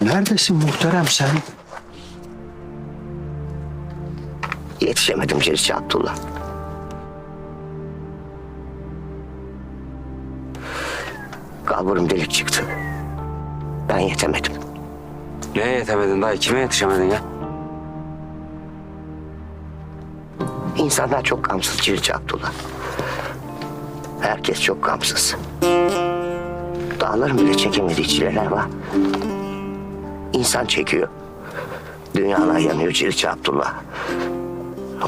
Neredesin muhterem sen? Yetişemedim Ceriçi Abdullah. Kalburum delik çıktı. Ben yetemedim. Neye yetemedin dayı? Kime yetişemedin ya? İnsanlar çok gamsız Ceriçi Abdullah. Herkes çok gamsız. Dağların bile çekemediği çileler var. İnsan çekiyor. Dünyalar yanıyor Ceriçi Abdullah.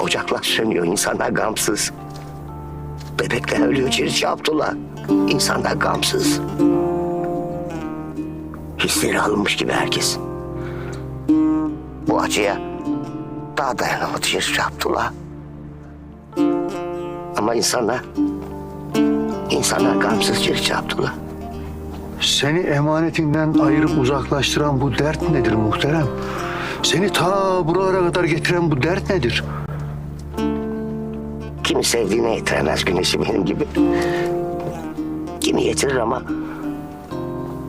Ocaklar sönüyor, insanlar gamsız. Bebekler ölüyor Ceriçi Abdullah. İnsanlar gamsız. Hisleri alınmış gibi herkes. Bu acıya daha dayanamadı Ceriçi Abdullah. Ama insanlar, insanlar gamsız Ceriçi Abdullah. Seni emanetinden ayırıp uzaklaştıran bu dert nedir muhterem? Seni ta buralara kadar getiren bu dert nedir? Kimi sevdiğine yetiremez güneşi benim gibi. Kimi yetirir ama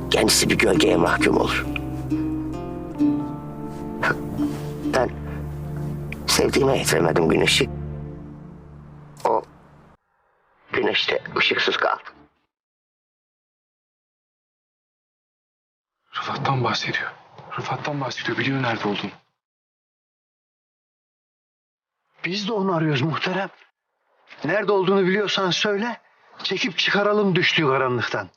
kendisi bir gölgeye mahkum olur. Ben sevdiğime yetiremedim güneşi. O güneşte ışıksız kaldı. Rıfat'tan bahsediyor. Rıfat'tan bahsediyor. Biliyor nerede olduğunu. Biz de onu arıyoruz muhterem. Nerede olduğunu biliyorsan söyle. Çekip çıkaralım düştüğü karanlıktan.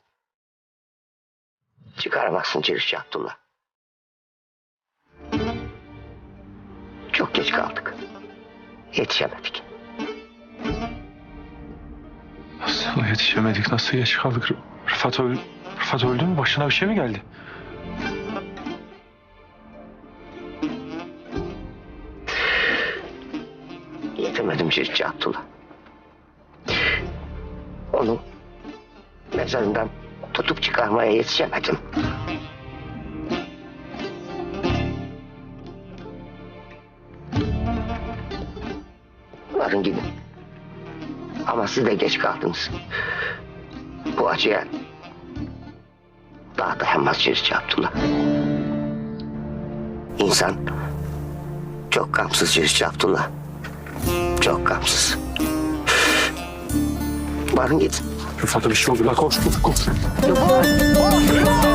Çıkaramazsın Çelişçi Abdullah. Çok geç kaldık. Yetişemedik. Nasıl yetişemedik? Nasıl geç kaldık? Rıfat, öl Rıfat öldü mü? Başına bir şey mi geldi? Yetemedim Çelişçi Abdullah. Onu mezarından tutup çıkarmaya yetişemedim. Varın gidin. Ama siz de geç kaldınız. Bu acıya daha dayanmaz Çelişçi Abdullah. İnsan çok gamsız Çelişçi Abdullah. Çok gamsız. Varın gidin. Rıfat'a bir şey oldu. La koş koş koş. Yok.